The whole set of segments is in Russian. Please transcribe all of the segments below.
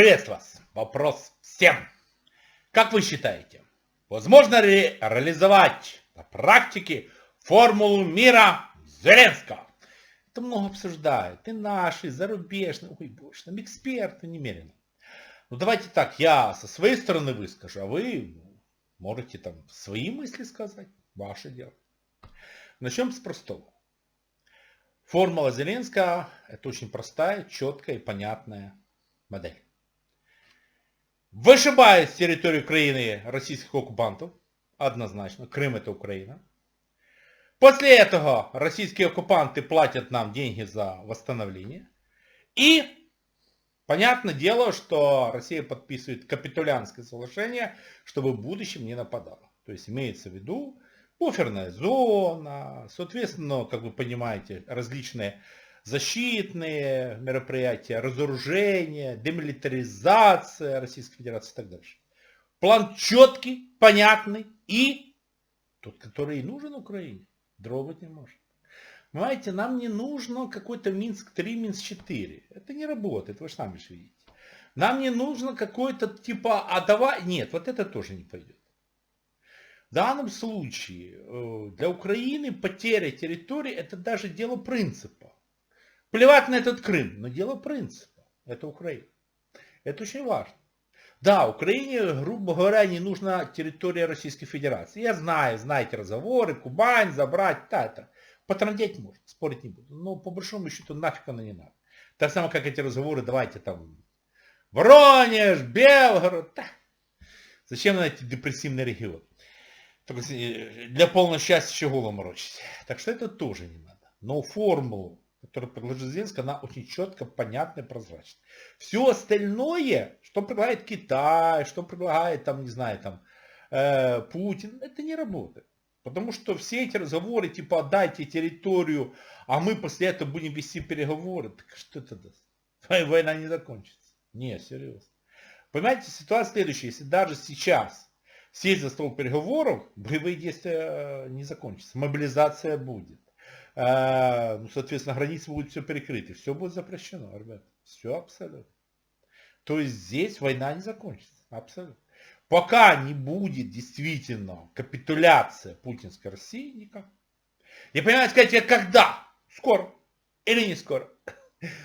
Приветствую вас. Вопрос всем. Как вы считаете, возможно ли реализовать на практике формулу мира Зеленского? Это много обсуждают. И наши, и зарубежные. Ой, боже, там эксперты немерено. Ну давайте так, я со своей стороны выскажу, а вы можете там свои мысли сказать. Ваше дело. Начнем с простого. Формула Зеленского – это очень простая, четкая и понятная модель. Вышибает с территории Украины российских оккупантов, однозначно, Крым это Украина. После этого российские оккупанты платят нам деньги за восстановление. И понятное дело, что Россия подписывает капитулянское соглашение, чтобы в будущем не нападала. То есть имеется в виду буферная зона, соответственно, как вы понимаете, различные защитные мероприятия, разоружение, демилитаризация Российской Федерации и так дальше. План четкий, понятный и тот, который и нужен Украине, дрогать не может. Понимаете, нам не нужно какой-то Минск-3, Минск-4. Это не работает, вы же сами же видите. Нам не нужно какой-то типа, а давай... Нет, вот это тоже не пойдет. В данном случае э, для Украины потеря территории это даже дело принципа. Плевать на этот Крым, но дело принципа. Это Украина. Это очень важно. Да, Украине, грубо говоря, не нужна территория Российской Федерации. Я знаю, знаете разговоры, Кубань забрать, да, это. Потрандеть может, спорить не буду. Но по большому счету нафиг она не надо. Так само, как эти разговоры, давайте там Воронеж, Белгород, да. Зачем на эти депрессивные регионы? Только для полного счастья еще голову морочить. Так что это тоже не надо. Но формулу который предложил Зеленский, она очень четко, понятная, прозрачная. Все остальное, что предлагает Китай, что предлагает, там, не знаю, там, э, Путин, это не работает. Потому что все эти разговоры, типа, отдайте территорию, а мы после этого будем вести переговоры, так что это даст? Война не закончится. Не, серьезно. Понимаете, ситуация следующая. Если даже сейчас сесть за стол переговоров, боевые действия э, не закончатся. Мобилизация будет. А, ну, соответственно, границы будут все перекрыты. Все будет запрещено, ребят. Все абсолютно. То есть здесь война не закончится. Абсолютно. Пока не будет действительно капитуляция путинской России, никак. Я понимаю, сказать, когда? Скоро. Или не скоро.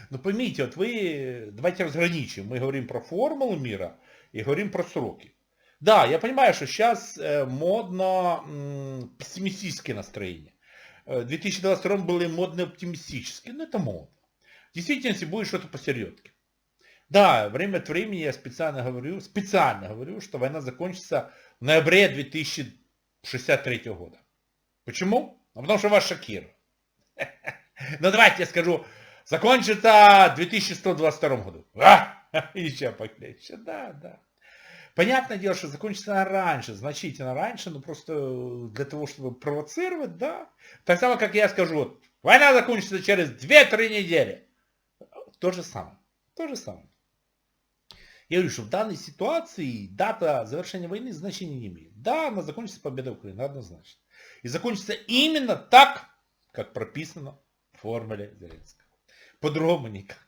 Но поймите, вот вы, давайте разграничим. Мы говорим про формулу мира и говорим про сроки. Да, я понимаю, что сейчас э, модно м, пессимистическое настроение. В 2022 были модно оптимистические, но это модно. В действительности будет что-то посередке. Да, время от времени я специально говорю, специально говорю, что война закончится в ноябре 2063 года. Почему? Ну, потому что вас шокирует. Ну давайте я скажу, закончится в 2122 году. А? Еще похлеще. Да, да. Понятное дело, что закончится она раньше, значительно раньше, но просто для того, чтобы провоцировать, да. Так само, как я скажу, вот, война закончится через 2-3 недели. То же самое. То же самое. Я говорю, что в данной ситуации дата завершения войны значения не имеет. Да, она закончится победой Украины, однозначно. И закончится именно так, как прописано в формуле Зеленского. По-другому никак.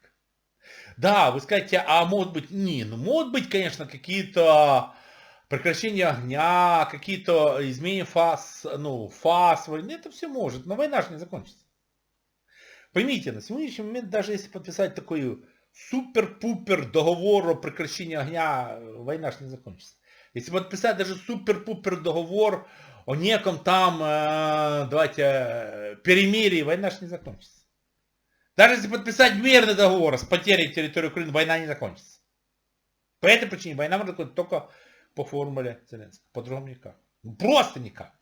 Да, вы скажете, а может быть, не, ну может быть, конечно, какие-то прекращения огня, какие-то изменения фаз, ну, фаз войны, это все может, но война же не закончится. Поймите, на сегодняшний момент, даже если подписать такой супер-пупер договор о прекращении огня, война же не закончится. Если подписать даже супер-пупер договор о неком там, э, давайте, перемирии, война же не закончится. Даже если подписать мирный договор с потерей территории Украины, война не закончится. По этой причине война может закончиться только по формуле Зеленского. По-другому никак. Ну, просто никак.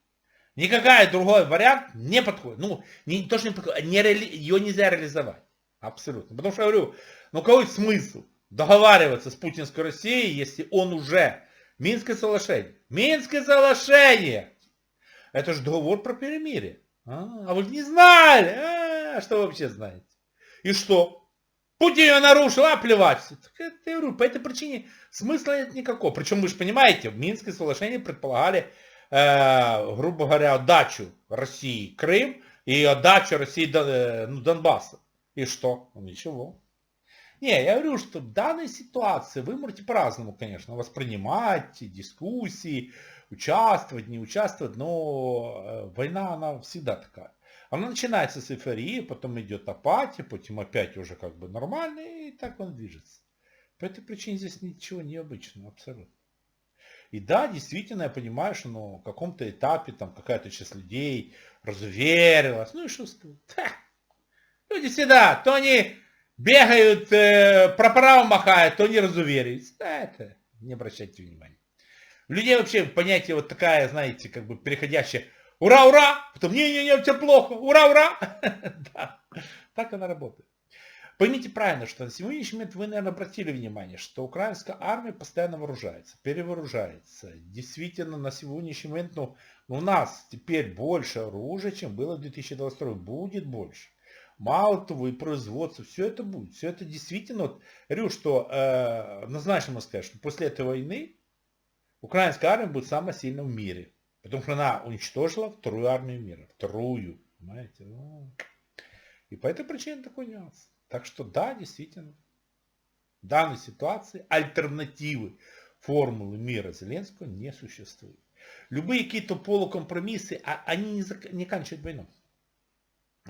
Никакая другой вариант не подходит. Ну, не, то, что не подходит, не реали, ее нельзя реализовать. Абсолютно. Потому что я говорю, ну какой смысл договариваться с путинской Россией, если он уже Минское соглашение. Минское соглашение! Это же договор про перемирие. А, а вы не знали? А, что вы вообще знаете? И что? Путин ее нарушил, а плевать. Так, я говорю, по этой причине смысла нет никакого. Причем вы же понимаете, в Минское соглашение предполагали, э, грубо говоря, отдачу России Крым и отдачу России э, ну, Донбасса. И что? Ну, ничего. Не, я говорю, что в данной ситуации вы можете по-разному, конечно, воспринимать дискуссии, участвовать, не участвовать, но э, война, она всегда такая. Она начинается с эйфории, потом идет апатия, потом опять уже как бы нормально, и так он движется. По этой причине здесь ничего необычного, абсолютно. И да, действительно, я понимаю, что ну, в каком-то этапе там какая-то часть людей разуверилась. Ну и что? Люди всегда, то они бегают, э, прапора махают, то не разуверились. Да, это не обращайте внимания. У людей вообще понятие вот такая, знаете, как бы переходящее ура, ура, потом не-не-не, все плохо, ура, ура. да, так она работает. Поймите правильно, что на сегодняшний момент вы, наверное, обратили внимание, что украинская армия постоянно вооружается, перевооружается. Действительно, на сегодняшний момент ну, у нас теперь больше оружия, чем было в 2022. Будет больше. Мало того, и производство, все это будет. Все это действительно, вот, говорю, что э, однозначно можно сказать, что после этой войны украинская армия будет самая сильная в мире. Потому что она уничтожила вторую армию мира. Вторую. Понимаете? Ну, и по этой причине такой нюанс. Так что да, действительно, в данной ситуации альтернативы формулы мира Зеленского не существует. Любые какие-то полукомпромиссы, а они не, зак... не кончают войну.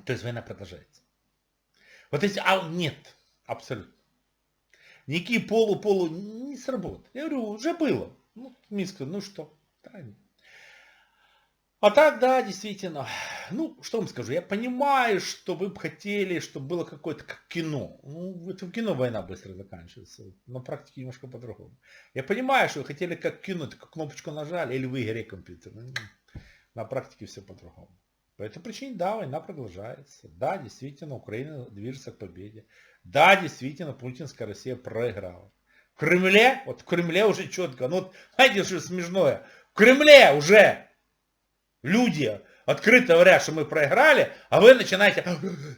То есть война продолжается. Вот эти, а нет, абсолютно. Никакие полу-полу не сработают. Я говорю, уже было. Ну, Минск, ну что, да, а так, да, действительно. Ну, что вам скажу, я понимаю, что вы бы хотели, чтобы было какое-то как кино. Ну, это в кино война быстро заканчивается. На практике немножко по-другому. Я понимаю, что вы хотели как кино, только кнопочку нажали, или в игре компьютер. Ну, на практике все по-другому. По этой причине, да, война продолжается. Да, действительно, Украина движется к победе. Да, действительно, путинская Россия проиграла. В Кремле, вот в Кремле уже четко, ну, вот, знаете, что смешное? В Кремле уже люди открыто говорят, что мы проиграли, а вы начинаете,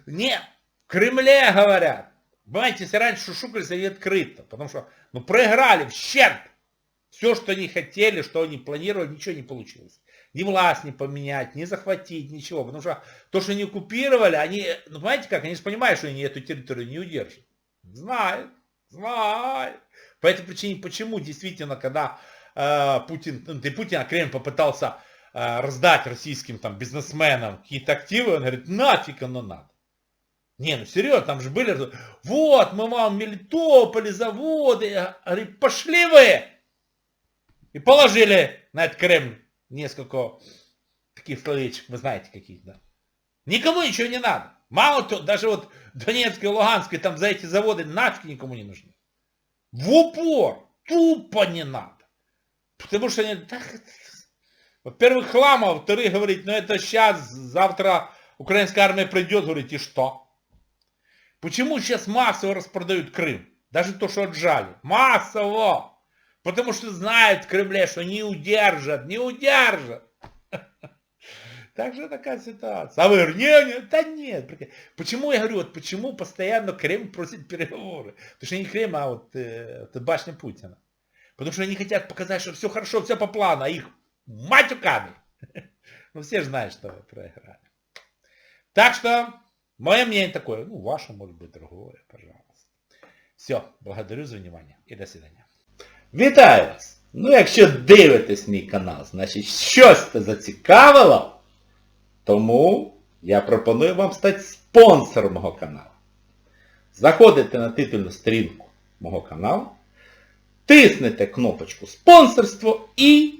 нет, в Кремле говорят. Понимаете, если раньше шушукались, они открыто, потому что, ну, проиграли в щерб. Все, что они хотели, что они планировали, ничего не получилось. Ни власть не поменять, ни захватить, ничего. Потому что то, что они оккупировали, они, ну, понимаете как, они же понимают, что они эту территорию не удержат. Знают, знают. По этой причине, почему действительно, когда э, Путин, ну, ты Путин, а Кремль попытался раздать российским там бизнесменам какие-то активы, он говорит, нафиг оно надо. Не, ну серьезно, там же были, вот, мы вам Мелитополи, заводы, я говорю, пошли вы! И положили на этот Кремль несколько таких словечек, вы знаете каких, да. Никому ничего не надо. Мало то, даже вот Донецкой и Луганской, там за эти заводы нафиг никому не нужны. В упор, тупо не надо. Потому что они, во-первых, хлам, а во-вторых, говорить, ну это сейчас, завтра украинская армия придет, говорить, и что? Почему сейчас массово распродают Крым? Даже то, что отжали. Массово! Потому что знают в Кремле, что не удержат, не удержат. Так же такая ситуация. А вы говорите, нет, нет, да нет. Почему я говорю, вот почему постоянно Кремль просит переговоры? Потому что не Кремль, а вот, э, башня Путина. Потому что они хотят показать, что все хорошо, все по плану, а их матюками. Ну все же знают, что вы проиграли. Так что, мое мнение такое, ну ваше может быть другое, пожалуйста. Все, благодарю за внимание і до свидання. Вітаю вас! Ну якщо дивитесь мій канал, значить щось це зацікавило, тому я пропоную вам стати спонсором мого каналу. Заходите на титульну сторінку мого каналу, тиснете кнопочку спонсорство і